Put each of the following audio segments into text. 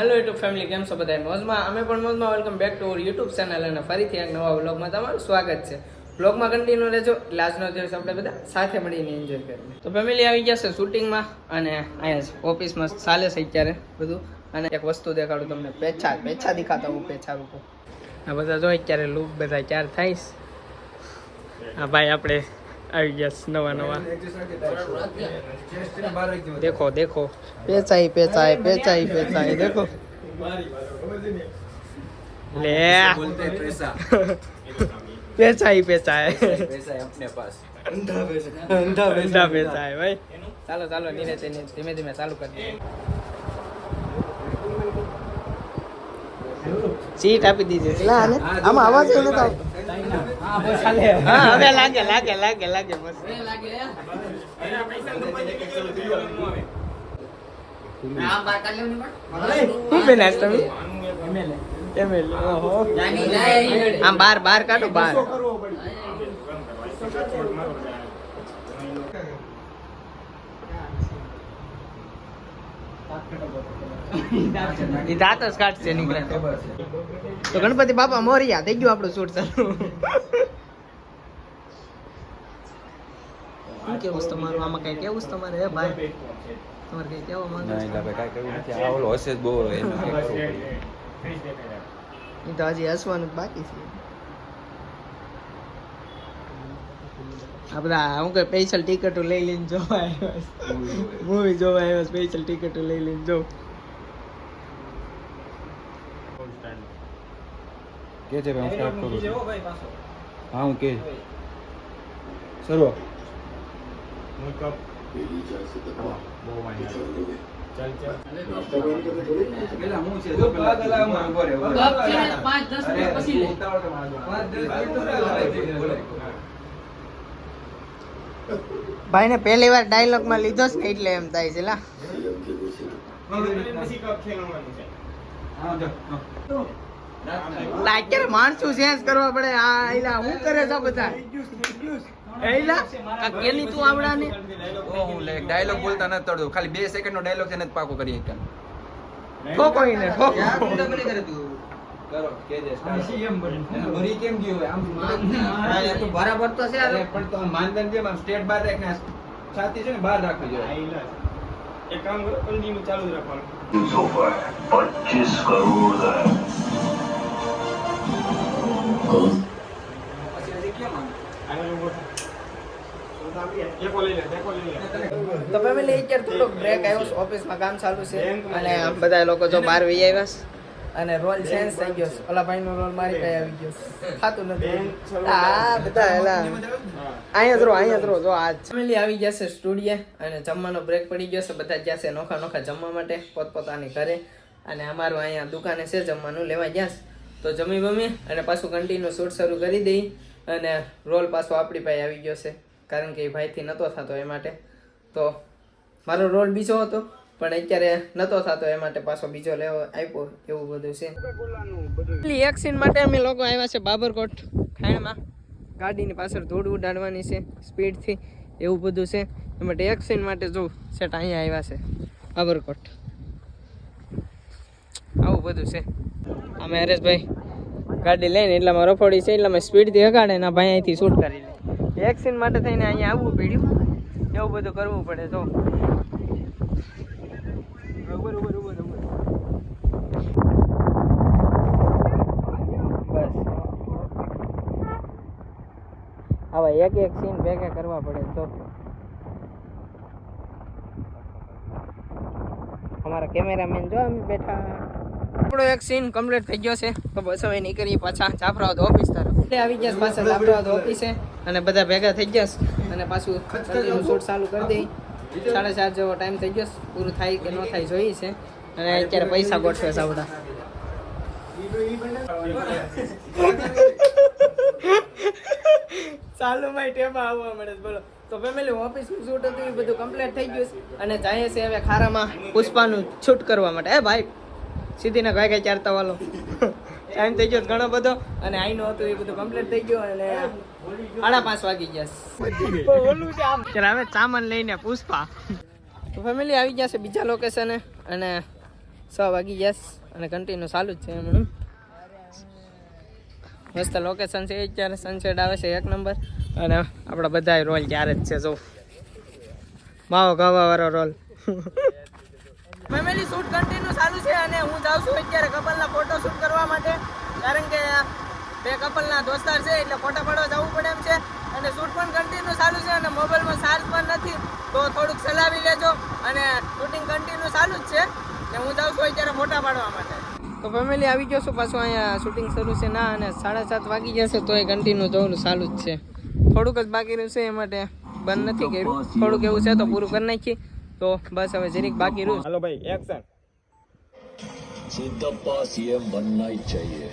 Hello YouTube family કેમ છો બધા મોજમાં, અમે પણ મોજમાં. Welcome back to our YouTube channel અને ફરીથી એક નવા વ્લોગમાં તમારું સ્વાગત છે. વ્લોગમાં કન્ટિન્યુ રહેજો. આજનો દિવસ આપણે બધા સાથે મળીને એન્જોય કરીએ. તો ફેમિલી આવી ગયા છે શૂટિંગમાં અને અહીંયા ઓફિસમાં ચાલે છે અત્યારે બધું. અને એક વસ્તુ દેખાડું તમને. પેછા પેછા દેખાતા હું, પેછા રૂપો આ બધા જો અત્યારે લુક બધા ક્યારે થાય હા ભાઈ આપણે આવી ગયા નવા નવા. દેખો દેખો. પેચાઈ પેચાય પેચાઈ પેચાય દેખો. લે. પેચાઈ પેચાય પેચાય ભાઈ. ચાલો ચાલો નીરે ધીમે ધીમે ચાલુ કરી સીટ આપી દીધી. આમાં અવાજ નથી હા હવે લાગે લાગે લાગે તમે? આમ બાર બાર કાઢો બાર. ઈ દાંત જ કાઢશે નીકળે તો. ગણપતિ બાપા મોરિયા થઈ ગયું આપણું શૂટ ચાલુ. શું કેવું તમારું? આમાં કઈ કેવું તમારે હે ભાઈ? તમારે કઈ કેવા માંગો ના છો? એટલે ભાઈ કાંઈ કરવું નથી. આ ઓલો હશે જ બહુ એનું કંઈક કરવું પડે ઈ તો હજી હસવાનું બાકી છે. આ બધા હું કઈ સ્પેશિયલ ટિકિટો લઈ લઈને જોવા આવ્યા મૂવી જોવા. આવ્યા સ્પેશિયલ ટિકિટો લઈ લઈને જો કે છે ભાઈ હું સ્ટાર્ટ કરું છું હા હું કે સર્વ છે. બોલો. ભાઈને પહેલી વાર ડાયલોગમાં લીધો છે ને એટલે એમ થાય છે લા પછી કપ ખેલવાનું લા, અત્યારે માણસું ચેન્જ કરવા પડે. આ એલા હું કરે છે બધા? એલા કેની તું આવડાને? ઓ, હું લે ડાયલોગ બોલતા નથી તડતો. ખાલી બે સેકન્ડ નો ડાયલોગ છે ને પાકો કરી એક ઠોકો ઈને ઠોકો કરો કે જે start. એનો ભરી કેમ ગયો આમ માન- બરાબર તો છે. પણ તો જેમ સ્ટેટ બાર છાતી છે ને? બહાર રાખવી જોઈએ. એ કામ કન્ટિન્યુ ચાલુ જ રાખવાનું પચીસ કરોડ તો ફેમિલી અત્યારે થોડોક બ્રેક આવ્યો ઓફિસમાં કામ ચાલુ છે અને બધા લોકો જો બહાર વહી આવ્યા અને રોલ ચેન્જ થઈ ગયો છે. ઓલા ભાઈ નો રોલ મારી પાસે આવી ગયો છે. ખાતું નથી. આ બધા એલા. અહીંયા ધરો અહીંયા ધરો જો આજ ફેમિલી આવી ગયા છે સ્ટુડિયો અને જમવાનો બ્રેક પડી ગયો છે. બધા ગયા છે નોખા નોખા જમવા માટે પોતપોતાની ઘરે. અને અમારું અહીંયા દુકાને છે જમવાનું લેવા ગયા છે. તો જમી બમી અને પાછું કન્ટિન્યુ શૂટ શરૂ કરી દઈ. અને રોલ પાછો આપણી પાસે આવી ગયો છે. કારણ કે એ ભાઈથી નહોતો થતો એ માટે. તો મારો રોલ બીજો હતો. પણ અત્યારે નહોતો થતો એ માટે પાછો બીજો લેવો આપ્યો એવું બધું છે. એક સીન માટે અમે લોકો આવ્યા છે બાબરકોટ ખાણમાં. ગાડીની પાછળ ધૂળ ઉડાડવાની છે, સ્પીડથી એવું બધું છે. એ માટે એક માટે જો સેટ અહીંયા આવ્યા છે, બાબરકોટ. આવું બધું છે. અમે હરેશભાઈ ગાડી લઈને એટલામાં રફોડી છે, એટલામાં સ્પીડથી હગાડે ને ભાઈ અહીંથી શૂટ કરી લે. એક સીન માટે થઈને અહીંયા આવવું પડ્યું. એવું બધું કરવું પડે તો ઉભર ઉભર બસ. હવે એક એક સીન ભેગા કરવા પડે તો. અમારા કેમેરામેન જો અમે બેઠા. આપણો એક સીન કમ્પ્લીટ થઈ ગયો છે. તો બસ હવે નીકળીએ પાછા જાફરાવાદ ઓફિસ તરફ. એટલે આવી ગયા પાછા જાફરાવાદ ઓફિસે અને બધા ભેગા થઈ ગયા અને પાછું શૂટ ચાલુ કરી દઈ સાડા ચાર જેવો ટાઈમ થઈ ગયો. પૂરું થાય કે ન થાય જોઈએ છે. અને અત્યારે પૈસા ગોઠવે છે આપણા ચાલુ માય ટેમા આવવા મળે બોલો. તો ફેમિલી ઓફિસનું શૂટ હતું, એ બધું કમ્પ્લીટ થઈ ગયું છે. અને જાય છે હવે ખારામાં પુષ્પાનું શૂટ કરવા માટે. હે ભાઈ, સીધી ના ગાય ચારતા વાલો ટાઈમ થઈ ગયો ઘણો બધો. અને આઈનો હતું, એ બધું કમ્પ્લીટ થઈ ગયું. અને સાડા પાંચ વાગી ગયા હવે ચામન લઈને પુષ્પા. તો ફેમિલી આવી ગયા છે બીજા લોકેશને અને છ વાગી ગયા અને કન્ટિન્યુ ચાલુ જ છે એમનું મસ્ત લોકેશન છે. અત્યારે સનસેટ આવે છે એક નંબર અને આપણા બધા રોલ ત્યારે જ છે, જો. માવો ગાવા વાળો રોલ ફેમિલી શૂટ કન્ટિન્યુ ચાલુ છે અને હું જાઉં છું અત્યારે કપલના ફોટો શૂટ કરવા માટે. કારણ કે બે કપલના દોસ્તાર છે એટલે ફોટા પાડવા જવું પડે એમ છે. અને શૂટ પણ કન્ટિન્યુ સારું છે અને મોબાઈલમાં ચાર્જ પણ નથી. તો થોડુંક ચલાવી લેજો અને શૂટિંગ કન્ટિન્યુ સારું જ છે. ને હું જાઉં છું અત્યારે ફોટા પાડવા માટે. તો ફેમિલી આવી ગયો છું પાછું અહીંયા શૂટિંગ શરૂ છે ના અને સાડા સાત વાગી જશે તો એ કન્ટિન્યુ જવું સારું જ છે. થોડુંક જ બાકી રહ્યું છે એ માટે બંધ નથી કર્યું. થોડુંક એવું છે તો પૂરું કરી નાખીએ. તો બસ હવે જરીક બાકી રહ્યું હાલો ભાઈ એક્શન સીધા પાસ એમ ચાહીએ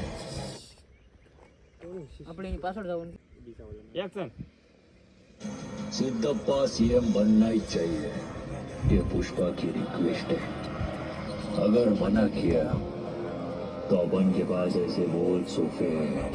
अपने આપણે એની પાછળ જવાનું. એક્શન सिद्धप्पा सीएम बनना ही चाहिए ये पुष्पा की रिक्वेस्ट है अगर मना किया तो अपन के पास ऐसे बोल सोफे हैं